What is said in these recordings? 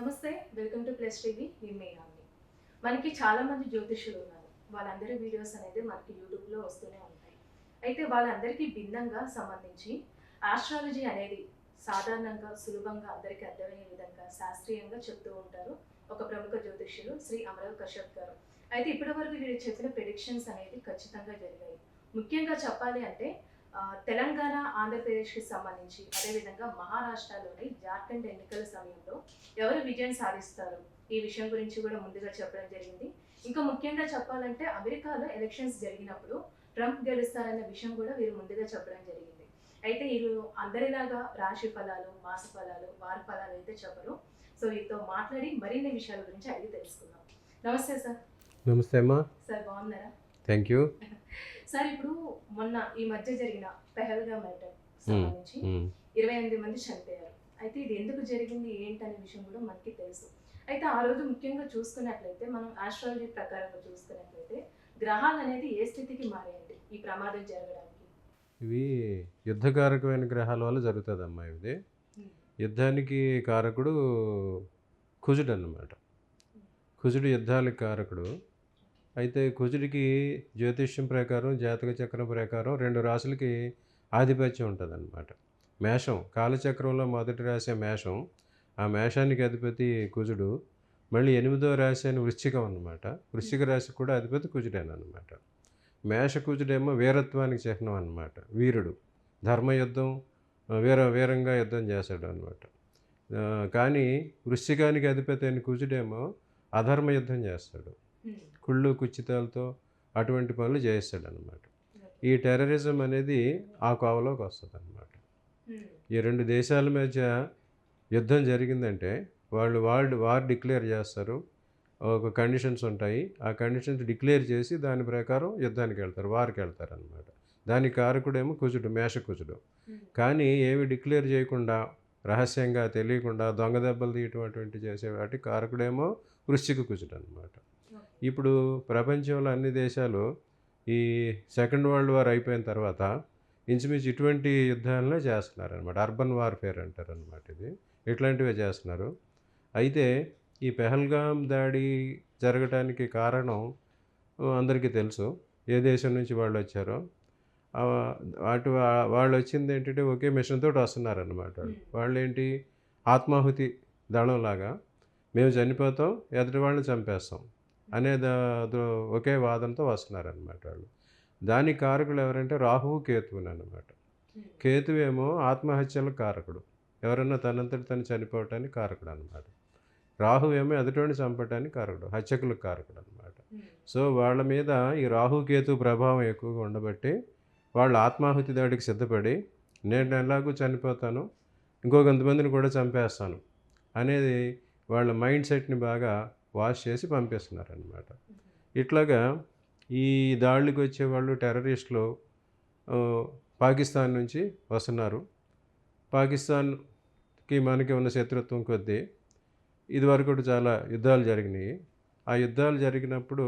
నమస్తే welcome to plus TV. నేను మనకి చాలామంది జ్యోతిష్యులు ఉన్నారు. వాళ్ళందరి వీడియోస్ అనేది మనకి యూట్యూబ్లో వస్తూనే ఉంటాయి. అయితే వాళ్ళందరికీ భిన్నంగా సంబంధించి ఆస్ట్రాలజీ అనేది సాధారణంగా సులభంగా అందరికీ అర్థమయ్యే విధంగా శాస్త్రీయంగా చెప్తూ ఉంటారు ఒక ప్రముఖ జ్యోతిష్యులు శ్రీ అమరవ్ కశ్యప్ గారు. అయితే ఇప్పటివరకు వీరు చెప్పిన ప్రిడిక్షన్స్ అనేది ఖచ్చితంగా జరిగాయి. ముఖ్యంగా చెప్పాలి అంటే తెలంగాణ ఆంధ్రప్రదేశ్కి సంబంధించి అదేవిధంగా మహారాష్ట్రలోని జార్ఖండ్ ఎన్నికల సమయంలో ఎవరు విజయం సాధిస్తారు? ఈ విషయం గురించి కూడా ముందుగా చెప్పడం జరిగింది. ఇంకా ముఖ్యంగా చెప్పాలంటే అమెరికాలో ఎలక్షన్స్ జరిగినప్పుడు ట్రంప్ గెలుస్తారన్న విషయం కూడా వీరు ముందుగా చెప్పడం జరిగింది. అయితే వీరు అందరిలాగా రాశి ఫలాలు మాస ఫలాలు వార ఫలాలు అయితే చెప్పరు. సో వీరితో మాట్లాడి మరిన్ని విషయాల గురించి అడిగి తెలుసుకుందాం. నమస్తే సార్. నమస్తే అమ్మా. సార్ బాగున్నారా? థ్యాంక్ యూ సార్ ఇప్పుడు మొన్న ఈ మధ్య జరిగిన పెహల్గా మ్యాటర్ సంబంధించి ఇరవై ఎనిమిది మంది చనిపోయారు. అయితే ఇది ఎందుకు జరిగింది ఏంటనే విషయం కూడా మనకి తెలుసు. అయితే ఆ రోజు ముఖ్యంగా చూసుకున్నట్లయితే మనం ఆస్ట్రాలజీ ప్రకారంగా చూసుకున్నట్లయితే గ్రహాలు అనేది ఏ స్థితికి మారాయండి ఈ ప్రమాదం జరగడానికి? ఇవి యుద్ధకారకమైన గ్రహాల వల్ల జరుగుతుందమ్మా ఇది యుద్ధానికి కారకుడు కుజుడు అన్నమాట. కుజుడు యుద్ధాలకు కారకుడు. అయితే కుజుడికి జ్యోతిష్యం ప్రకారం జాతక చక్రం ప్రకారం రెండు రాశులకి ఆధిపత్యం ఉంటుంది అనమాట మేషం కాలచక్రంలో మొదటి రాశి మేషం. ఆ మేషానికి అధిపతి కుజుడు. మళ్ళీ ఎనిమిదో రాశి అని వృశ్చికం అన్నమాట. వృశ్చిక రాశి కూడా అధిపతి కుజుడేనమాట మేష కుజుడేమో వీరత్వానికి చిహ్నం అన్నమాట. వీరుడు. ధర్మయుద్ధం వీర వీరంగా యుద్ధం చేశాడు అనమాట కానీ వృశ్చికానికి అధిపతి అయిన కుజుడేమో అధర్మ యుద్ధం చేస్తాడు. కుళ్ళు కుచ్చితాలతో అటువంటి పనులు చేస్తాడు అనమాట ఈ టెర్రరిజం అనేది ఆ కోవలోకి వస్తుంది అనమాట ఈ రెండు దేశాల మధ్య యుద్ధం జరిగిందంటే వాళ్ళు వాళ్ళు వార్ డిక్లేర్ చేస్తారు. ఒక కండిషన్స్ ఉంటాయి. ఆ కండిషన్స్ డిక్లేర్ చేసి దాని ప్రకారం యుద్ధానికి వెళ్తారు వారికి వెళ్తారు అనమాట దానికి కారకుడేమో కుజుడు మేష కుజుడు కానీ ఏమి డిక్లేర్ చేయకుండా రహస్యంగా తెలియకుండా దొంగ దెబ్బలు తీయటం అటువంటి చేసే వాటి కారకుడేమో వృశ్చిక కుజుడు అనమాట ఇప్పుడు ప్రపంచంలో అన్ని దేశాలు ఈ సెకండ్ వరల్డ్ వార్ అయిపోయిన తర్వాత ఇంచుమించు ఇటువంటి యుద్ధాలనే చేస్తున్నారు అనమాట అర్బన్ వార్ఫేర్ అంటారు అనమాట ఇది. ఇట్లాంటివే చేస్తున్నారు. అయితే ఈ పెహల్గాం దాడి జరగటానికి కారణం అందరికీ తెలుసు. ఏ దేశం నుంచి వాళ్ళు వచ్చారో ఆ, అటు వా- వాళ్ళు వచ్చింది ఏంటంటే ఒకే మిషన్ తోటి వస్తున్నారన్నమాట వాళ్ళు. ఏంటి ఆత్మాహుతి దళంలాగా. మేము చనిపోతాం ఎదుటి వాళ్ళని చంపేస్తాం. అనే ఒకే వాదనతో వస్తున్నారనమాట వాళ్ళు. దానికి కారకులు ఎవరంటే రాహువు కేతువుని అనమాట కేతువేమో ఆత్మహత్యలకు కారకుడు. ఎవరన్నా తనంతటి తను చనిపోవటానికి కారకుడు అనమాట రాహు ఏమో ఎదుటివాడిని చంపటానికి కారకుడు హత్యకులకు కారకుడు అనమాట సో వాళ్ళ మీద ఈ రాహుకేతు ప్రభావం ఎక్కువగా ఉండబట్టి వాళ్ళు ఆత్మాహుతి దాడికి సిద్ధపడి నేను ఎలాగూ చనిపోతాను ఇంకో కొంతమందిని కూడా చంపేస్తాను అనేది వాళ్ళ మైండ్ సెట్ని బాగా వాష్ చేసి పంపిస్తున్నారనమాట ఇట్లాగా ఈ దాడులకు వచ్చే వాళ్ళు టెర్రరిస్టులు పాకిస్తాన్ నుంచి వస్తున్నారు. పాకిస్తాన్కి మనకి ఉన్న శత్రుత్వం కొద్దీ ఇదివరకు చాలా యుద్ధాలు జరిగినాయి. ఆ యుద్ధాలు జరిగినప్పుడు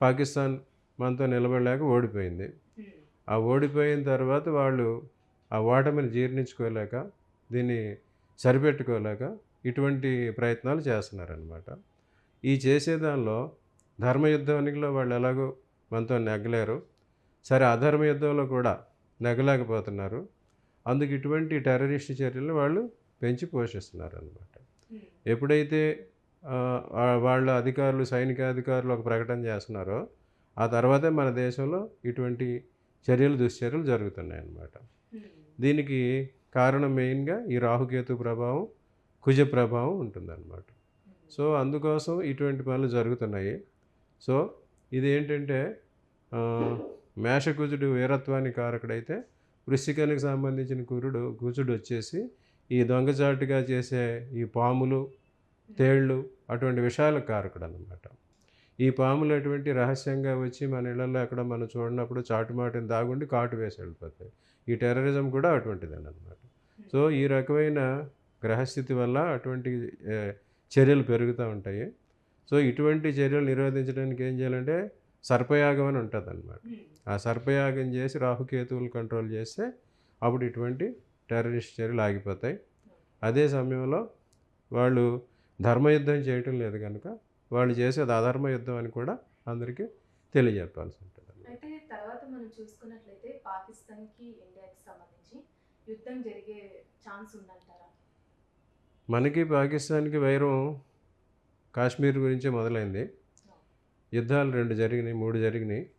పాకిస్తాన్ మనతో నిలబడలేక ఓడిపోయింది. ఆ ఓడిపోయిన తర్వాత వాళ్ళు ఆ ఓటమిని జీర్ణించుకోలేక దీన్ని సరిపెట్టుకోలేక ఇటువంటి ప్రయత్నాలు చేస్తున్నారనమాట ఈ చేసేదానిలో ధర్మయుద్ధానికిలో వాళ్ళు ఎలాగో మనతో నెగ్గలేరు. సరే అధర్మ యుద్ధంలో కూడా నెగ్గలేకపోతున్నారు. అందుకు ఇటువంటి టెర్రరిస్ట్ చర్యలు వాళ్ళు పెంచి పోషిస్తున్నారు అనమాట ఎప్పుడైతే ఆ, ఆ వాళ్ళ అధికారులు సైనిక అధికారులు ఒక ప్రకటన చేస్తున్నారో ఆ తర్వాతే మన దేశంలో ఇటువంటి చర్యలు దుశ్చర్యలు జరుగుతున్నాయి అన్నమాట దీనికి కారణం మెయిన్గా ఈ రాహుకేతు ప్రభావం కుజ ప్రభావం ఉంటుందన్నమాట. సో అందుకోసం ఇటువంటి పనులు జరుగుతున్నాయి. సో ఇది ఏంటంటే మేషకుజుడు వీరత్వానికి కారకుడైతే వృశ్చికానికి సంబంధించిన కురుడు కుజుడు వచ్చేసి ఈ దొంగచాటుగా చేసే ఈ పాములు తేళ్ళు అటువంటి విషయాలకు కారకుడు అన్నమాట ఈ పాములు అటువంటి రహస్యంగా వచ్చి మన ఇళ్ళలో ఎక్కడ మనం చూడనప్పుడు చాటుమాటిని దాగుండి కాటు వేసి వెళ్ళిపోతాయి. ఈ టెర్రరిజం కూడా అటువంటిదేనమాట సో ఈ రకమైన గ్రహస్థితి వల్ల అటువంటి చర్యలు పెరుగుతూ ఉంటాయి. సో ఇటువంటి చర్యలు నిరోధించడానికి ఏం చేయాలంటే సర్పయాగం అని ఉంటుంది అనమాట ఆ సర్పయాగం చేసి రాహుకేతువులు కంట్రోల్ చేస్తే అప్పుడు ఇటువంటి టెర్రరిస్ట్ చర్యలు ఆగిపోతాయి. అదే సమయంలో వాళ్ళు ధర్మయుద్ధం చేయటం లేదు కనుక వాళ్ళు చేసేది అధర్మ యుద్ధం అని కూడా అందరికీ తెలియజెప్పాల్సి ఉంటుంది అయితే తర్వాత మనం చూసుకున్నట్లయితే పాకిస్తాన్కి ఇండియాకి సంబంధించి యుద్ధం జరిగే ఛాన్స్ ఉందంటారా? మనకి పాకిస్తాన్కి వైరం కాశ్మీర్ గురించే మొదలైంది. యుద్ధాలు రెండు జరిగినాయి మూడు జరిగినాయి.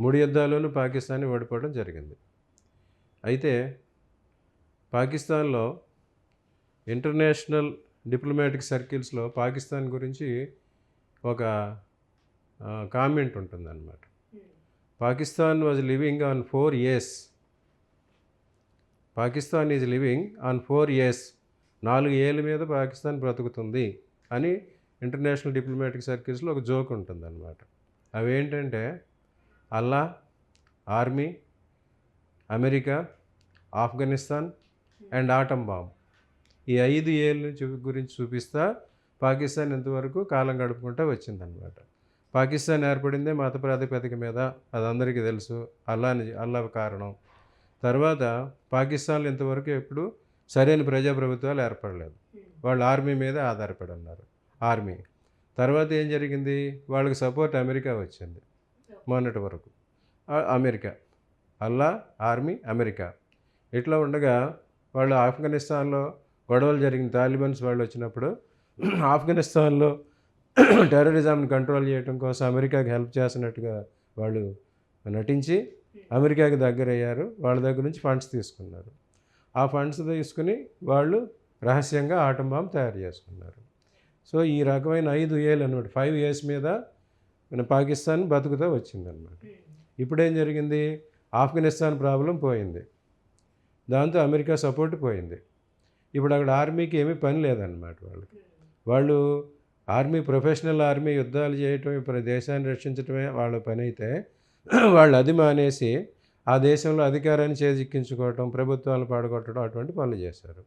మూడు యుద్ధాల్లోనూ పాకిస్తాన్ ఓడిపోవడం జరిగింది. అయితే పాకిస్తాన్లో ఇంటర్నేషనల్ డిప్లొమాటిక్ సర్కిల్స్లో పాకిస్తాన్ గురించి ఒక కామెంట్ ఉంటుందన్నమాట. Pakistan was living on four years. Pakistan is living on four years. నాలుగు ఏళ్ళ మీద పాకిస్తాన్ బ్రతుకుతుంది అని ఇంటర్నేషనల్ డిప్లొమాటిక్ సర్కిల్స్లో ఒక జోక్ ఉంటుందన్నమాట. అవేంటంటే అల్లా army America Afghanistan and atom bomb. ఈ ఐదు ఏళ్ళ గురించి చూపిస్తా పాకిస్తాన్ ఇంతవరకు కాలం గడుపుకుంటూ వచ్చిందనమాట పాకిస్తాన్ ఏర్పడిందే మత ప్రాతిపదిక మీద అది అందరికీ తెలుసు అల్లాని అల్లా కారణం. తర్వాత పాకిస్తాన్లో ఇంతవరకు ఎప్పుడు సరైన ప్రజాప్రభుత్వాలు ఏర్పడలేదు. వాళ్ళు ఆర్మీ మీద ఆధారపడి ఉన్నారు ఆర్మీ. తర్వాత ఏం జరిగింది? వాళ్ళకి సపోర్ట్ అమెరికా వచ్చింది. మొన్నటి వరకు. అమెరికా. అల్లా ఆర్మీ అమెరికా. ఇట్లా ఉండగా వాళ్ళు ఆఫ్ఘనిస్తాన్లో గొడవలు జరిగిన తాలిబన్స్ వాళ్ళు వచ్చినప్పుడు ఆఫ్ఘనిస్తాన్లో టెర్రరిజంని కంట్రోల్ చేయడం కోసం అమెరికాకి హెల్ప్ చేస్తున్నట్టుగా వాళ్ళు నటించి అమెరికాకి దగ్గరయ్యారు. వాళ్ళ దగ్గర నుంచి ఫండ్స్ తీసుకున్నారు. ఆ ఫండ్స్ తీసుకుని వాళ్ళు రహస్యంగా ఆటం బాంబు తయారు చేసుకున్నారు. సో ఈ రకమైన ఐదు ఏళ్ళు అనమాట ఫైవ్ ఇయర్స్ మీద మన పాకిస్తాన్ బతుకుతూ వచ్చిందనమాట ఇప్పుడేం జరిగింది? ఆఫ్ఘనిస్తాన్ ప్రాబ్లం పోయింది. దాంతో అమెరికా సపోర్ట్ పోయింది. ఇప్పుడు అక్కడ ఆర్మీకి ఏమీ పని లేదన్నమాట వాళ్ళకి. వాళ్ళు ఆర్మీ ప్రొఫెషనల్ ఆర్మీ యుద్ధాలు చేయటం ఇప్పుడు దేశాన్ని రక్షించటమే వాళ్ళ పని అయితే వాళ్ళు అది మానేసి ఆ దేశంలో అధికారాన్ని చేజిక్కించుకోవటం ప్రభుత్వాలు పాడగొట్టడం అటువంటి పనులు చేశారు.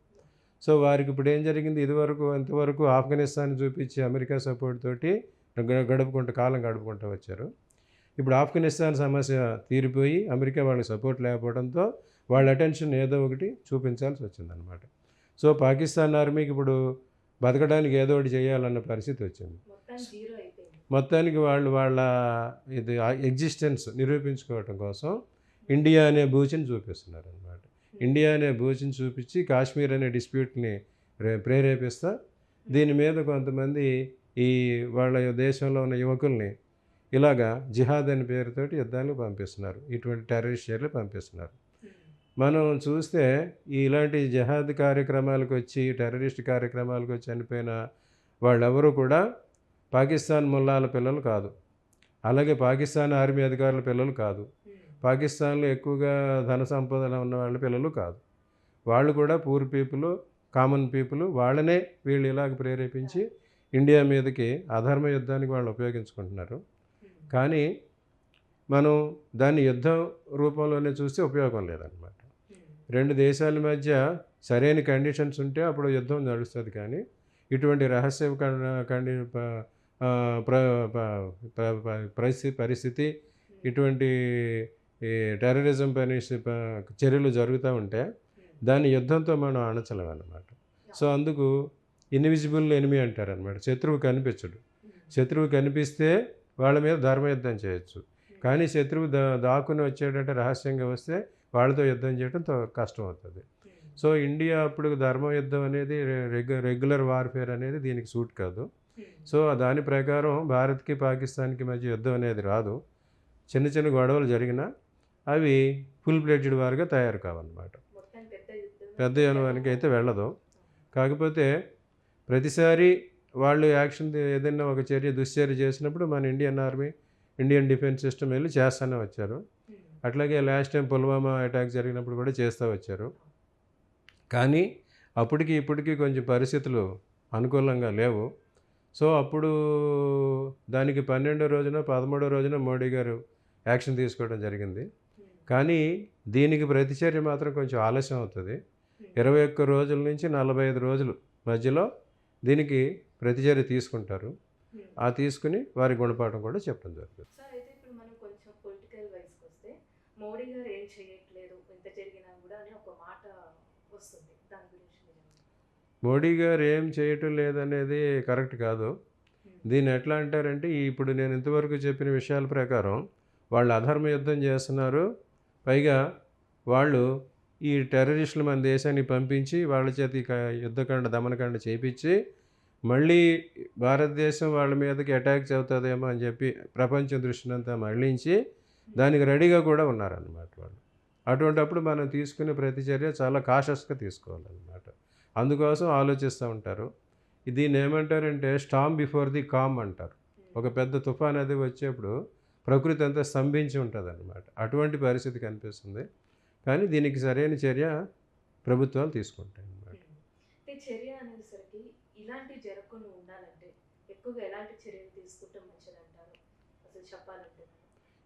సో వారికి ఇప్పుడు ఏం జరిగింది? ఇదివరకు ఇంతవరకు ఆఫ్ఘనిస్తాన్ చూపించి అమెరికా సపోర్ట్ తోటి గడుపుకుంటూ కాలం గడుపుకుంటూ వచ్చారు. ఇప్పుడు ఆఫ్ఘనిస్తాన్ సమస్య తీరిపోయి అమెరికా వాళ్ళకి సపోర్ట్ లేకపోవడంతో వాళ్ళ అటెన్షన్ ఏదో ఒకటి చూపించాల్సి వచ్చిందనమాట సో పాకిస్తాన్ ఆర్మీకి ఇప్పుడు బతకడానికి ఏదో ఒకటి చేయాలన్న పరిస్థితి వచ్చింది. మొత్తానికి వాళ్ళు వాళ్ళ ఇది ఎగ్జిస్టెన్స్ నిరూపించుకోవటం కోసం ఇండియా అనే బూచిని చూపిస్తున్నారు అనమాట ఇండియా అనే బూచిని చూపించి కాశ్మీర్ అనే డిస్ప్యూట్ని ప్రేరేపిస్తా దీని మీద కొంతమంది ఈ వాళ్ళ దేశంలో ఉన్న యువకుల్ని ఇలాగా జిహాద్ అనే పేరుతోటి యుద్ధాలకు పంపిస్తున్నారు. ఇటువంటి టెర్రరిస్ట్ చర్యలు పంపిస్తున్నారు. మనం చూస్తే ఈ ఇలాంటి జహాద్ కార్యక్రమాలకు వచ్చి టెర్రరిస్ట్ కార్యక్రమాలకు వచ్చి చనిపోయిన వాళ్ళెవరూ కూడా పాకిస్తాన్ ముల్లాల పిల్లలు కాదు. అలాగే పాకిస్తాన్ ఆర్మీ అధికారుల పిల్లలు కాదు. పాకిస్తాన్లో ఎక్కువగా ధన సంపదన ఉన్న వాళ్ళ పిల్లలు కాదు. వాళ్ళు కూడా పూర్ పీపుల్ కామన్ పీపుల్ వాళ్ళనే వీళ్ళు ఇలాగ ప్రేరేపించి ఇండియా మీదకి అధర్మ యుద్ధానికి వాళ్ళు ఉపయోగించుకుంటున్నారు. కానీ మనం దాన్ని యుద్ధ రూపంలోనే చూస్తే ఉపయోగం లేదన్నమాట. రెండు దేశాల మధ్య సరైన కండిషన్స్ ఉంటే అప్పుడు యుద్ధం నడుస్తుంది కానీ ఇటువంటి రహస్య కండి పరిస్థితి పరిస్థితి ఇటువంటి ఈ టెర్రరిజం పని చర్యలు జరుగుతూ ఉంటే దాన్ని యుద్ధంతో మనం అణచలేం అన్నమాట సో అందుకు ఇన్విజిబుల్ ఎనిమి అంటారు అనమాట శత్రువు కనిపించడు. శత్రువు కనిపిస్తే వాళ్ళ మీద ధర్మయుద్ధం చేయొచ్చు. కానీ శత్రువు దా దాక్కుని వచ్చేటంటే రహస్యంగా వస్తే వాళ్ళతో యుద్ధం చేయడం తో- కష్టం అవుతుంది సో ఇండియా అప్పుడు ధర్మ యుద్ధం అనేది రెగ్యు రెగ్యులర్ వార్ఫేర్ అనేది దీనికి సూట్ కాదు. సో దాని ప్రకారం భారత్కి పాకిస్తాన్కి మధ్య యుద్ధం అనేది రాదు. చిన్న చిన్న గొడవలు జరిగినా అవి ఫుల్ ప్లేటెడ్ వారుగా తయారు కావన్నమాట. పెద్ద యునవానికి అయితే వెళ్ళదు. కాకపోతే ప్రతిసారి వాళ్ళు యాక్షన్ ఏదైనా ఒక చర్య దుశ్చర్య చేసినప్పుడు మన Indian army Indian defence system వెళ్ళి చేస్తూనే వచ్చారు. అట్లాగే లాస్ట్ టైం పుల్వామా అటాక్ జరిగినప్పుడు కూడా చేస్తూ వచ్చారు. కానీ అప్పటికి ఇప్పటికీ కొంచెం పరిస్థితులు అనుకూలంగా లేవు. సో అప్పుడు దానికి పన్నెండో రోజున పదమూడో రోజున మోడీ గారు యాక్షన్ తీసుకోవడం జరిగింది. కానీ దీనికి ప్రతిచర్య మాత్రం కొంచెం ఆలస్యం అవుతుంది. ఇరవై ఒక్క రోజుల నుంచి నలభై ఐదు రోజులు మధ్యలో దీనికి ప్రతిచర్య తీసుకుంటారు. ఆ తీసుకుని వారి గుణపాఠం కూడా చెప్పడం జరుగుతుంది. మోడీ గారు ఏం చేయట్లేదు ఎంత జరిగినా కూడా అని ఒక మాట వస్తుంది. దాని గురించి మీరు ఏమంటారు? మోడీ గారు ఏం చేయటం లేదనేది కరెక్ట్ కాదు. దీన్ని ఎట్లా అంటారంటే ఇప్పుడు నేను ఇంతవరకు చెప్పిన విషయాల ప్రకారం వాళ్ళు అధర్మ యుద్ధం చేస్తున్నారు పైగా వాళ్ళు ఈ టెర్రరిస్టులు మన దేశాన్ని పంపించి వాళ్ళ చేతి యుద్ధకాండ దమనకాండ చేపించి మళ్ళీ భారతదేశం వాళ్ళ మీదకి అటాక్ అవుతుందేమో అని చెప్పి ప్రపంచం దృష్టినంతా మళ్ళించి దానికి రెడీగా కూడా ఉన్నారన్నమాట వాళ్ళు. అటువంటప్పుడు మనం తీసుకునే ప్రతిచర్య చాలా కాషస్గా తీసుకోవాలన్నమాట. అందుకోసం ఆలోచిస్తూ ఉంటారు. దీన్ని ఏమంటారంటే స్టామ్ బిఫోర్ ది కామ్ అంటారు. ఒక పెద్ద తుఫాన్ అది వచ్చేప్పుడు ప్రకృతి అంతా స్తంభించి ఉంటుంది అనమాట అటువంటి పరిస్థితి కనిపిస్తుంది. కానీ దీనికి సరైన చర్య ప్రభుత్వాలు తీసుకుంటాయి చర్య సరికి ఇలాంటి జరగకుండా ఉండాలంటే ఎక్కువగా ఎలాంటి చర్యలు తీసుకుంటే మంచిదంటారు? అసలు చెప్పాలంటే.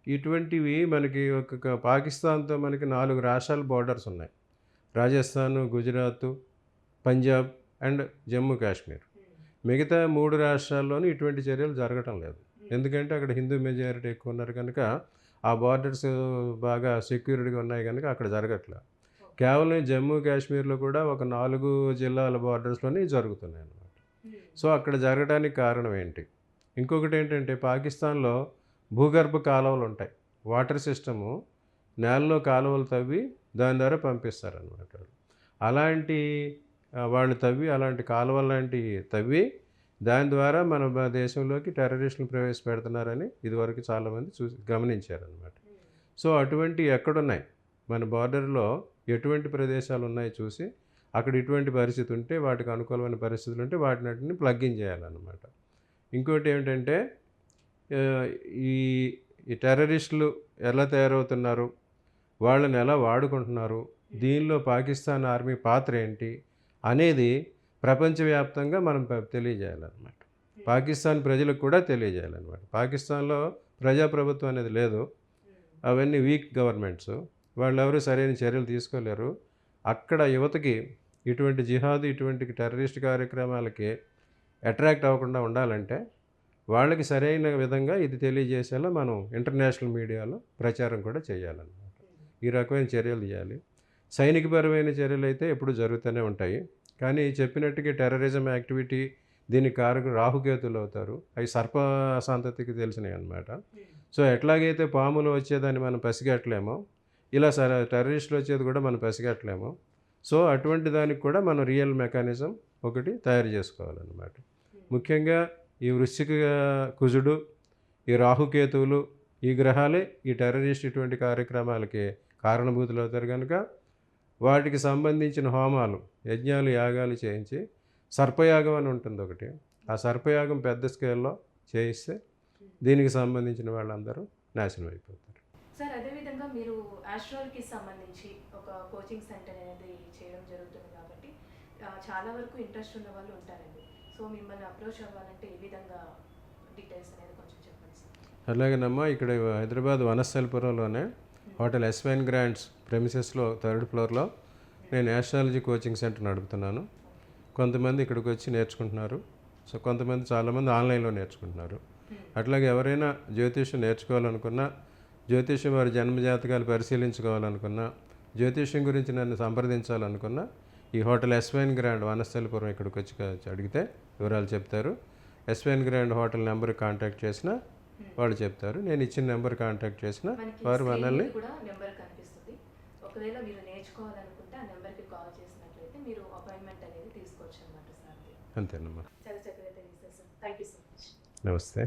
ఇటువంటివి మనకి ఒక పాకిస్తాన్తో మనకి నాలుగు రాష్ట్రాల బార్డర్స్ ఉన్నాయి. రాజస్థాన్ గుజరాత్ పంజాబ్ అండ్ జమ్మూ కాశ్మీర్. మిగతా మూడు రాష్ట్రాల్లోనూ ఇటువంటి చర్యలు జరగటం లేదు. ఎందుకంటే అక్కడ హిందూ మెజారిటీ ఎక్కువ ఉన్నారు కనుక ఆ బార్డర్స్ బాగా సెక్యూరిటీగా ఉన్నాయి కనుక అక్కడ జరగట్లేదు కేవలం జమ్మూ కాశ్మీర్లో కూడా ఒక నాలుగు జిల్లాల బార్డర్స్లోనే జరుగుతున్నాయి అన్నమాట. సో అక్కడ జరగడానికి కారణం ఏంటి? ఇంకొకటి ఏంటంటే పాకిస్తాన్లో భూగర్భ కాలువలు ఉంటాయి. వాటర్ సిస్టము నేలలో కాలువలు తవ్వి దాని ద్వారా పంపిస్తారనమాట అలాంటి వాళ్ళు తవ్వి అలాంటి కాలువలు లాంటి తవ్వి దాని ద్వారా మన దేశంలోకి టెర్రరిస్టులు ప్రవేశపెడుతున్నారని ఇదివరకు చాలామంది చూసి గమనించారనమాట సో అటువంటి ఎక్కడున్నాయి? మన బార్డర్లో ఎటువంటి ప్రదేశాలు ఉన్నాయో చూసి అక్కడ ఇటువంటి పరిస్థితి ఉంటే వాటికి అనుకూలమైన పరిస్థితులు ఉంటే వాటిని ప్లగ్గిన్ చేయాలన్నమాట. ఇంకోటి ఏమిటంటే ఈ ఈ టెర్రరిస్టులు ఎలా తయారవుతున్నారు? వాళ్ళని ఎలా వాడుకుంటున్నారు? దీనిలో పాకిస్తాన్ ఆర్మీ పాత్ర ఏంటి? అనేది ప్రపంచవ్యాప్తంగా మనం తెలియజేయాలన్నమాట. పాకిస్తాన్ ప్రజలకు కూడా తెలియజేయాలన్నమాట. పాకిస్తాన్లో ప్రజాప్రభుత్వం అనేది లేదు. అవన్నీ వీక్ గవర్నమెంట్స్. వాళ్ళు ఎవరు సరైన చర్యలు తీసుకోలేరు. అక్కడ యువతకి ఇటువంటి జిహాద్ ఇటువంటి టెర్రరిస్ట్ కార్యక్రమాలకి అట్రాక్ట్ అవ్వకుండా ఉండాలంటే వాళ్ళకి సరైన విధంగా ఇది తెలియజేసేలా మనం ఇంటర్నేషనల్ మీడియాలో ప్రచారం కూడా చేయాలన్నమాట. ఈ రకమైన చర్యలు చేయాలి సైనికపరమైన చర్యలు అయితే ఎప్పుడు జరుగుతూనే ఉంటాయి. కానీ చెప్పినట్టుగా టెర్రరిజం యాక్టివిటీ దీనికి కారకు రాహుకేతులు అవుతారు. అవి సర్ప సంతతికి తెలిసినవి అనమాట సో ఎట్లాగైతే పాములు వచ్చేదాన్ని మనం పసిగట్టలేమో ఇలా సర టెర్రరిస్టులు వచ్చేది కూడా మనం పసిగట్టలేము సో అటువంటి దానికి కూడా మనం రియల్ మెకానిజం ఒకటి తయారు చేసుకోవాలన్నమాట. ముఖ్యంగా ఈ వృశ్చిక కుజుడు ఈ రాహుకేతువులు ఈ గ్రహాలే ఈ టెర్రరిస్ట్ ఇటువంటి కార్యక్రమాలకి కారణభూతులు అవుతారు కనుక వాటికి సంబంధించిన హోమాలు యజ్ఞాలు యాగాలు చేయించి సర్పయాగం అని ఉంటుంది ఒకటి. ఆ సర్పయాగం పెద్ద స్కేల్లో చేయిస్తే దీనికి సంబంధించిన వాళ్ళందరూ నాశనం అయిపోతారు. సార్ అదేవిధంగా మీరు ఆస్ట్రాల్కి సంబంధించి ఒక కోచింగ్ సెంటర్ అనేది చేయడం జరుగుతుంది కాబట్టి చాలా వరకు ఇంట్రెస్ట్ ఉన్న వాళ్ళు ఉంటారండి. సో మిమ్మల్ని అప్రోచ్ అవ్వాలంటే ఏ విధంగా డీటెయిల్స్ అనేది కొంచెం చెప్పండి సార్? అలాగేనమ్మా ఇక్కడ హైదరాబాద్ వనస్థలపురంలోనే హోటల్ ఎస్వైన్ గ్రాండ్స్ ప్రెమిసెస్లో థర్డ్ ఫ్లోర్లో నేను యాస్ట్రాలజీ కోచింగ్ సెంటర్ నడుపుతున్నాను కొంతమంది ఇక్కడికి వచ్చి నేర్చుకుంటున్నారు. సో కొంతమంది చాలామంది ఆన్లైన్లో నేర్చుకుంటున్నారు. అట్లాగే ఎవరైనా జ్యోతిష్యం నేర్చుకోవాలనుకున్నా జ్యోతిష్యం వారి జన్మజాతకాలు పరిశీలించుకోవాలనుకున్నా జ్యోతిష్యం గురించి నన్ను సంప్రదించాలనుకున్నా ఈ హోటల్ ఎస్వైన్ గ్రాండ్ వనస్థలిపురం ఇక్కడికి వచ్చి అడిగితే వివరాలు చెప్తారు. SVN Grand Hotel number contact చేసినా వాళ్ళు చెప్తారు. నేను ఇచ్చిన నెంబర్ కాంటాక్ట్ చేసిన వారు మనల్ని ఆ నెంబర్కి కాల్ చేసినట్లయితే మీరు అపాయింట్మెంట్ అనేది తీసుకోవచ్చు అనమాట సార్ అంతేనమ్మా. చాలా చక్కగా తెలియజేస్తారు sir thank you so much. నమస్తే.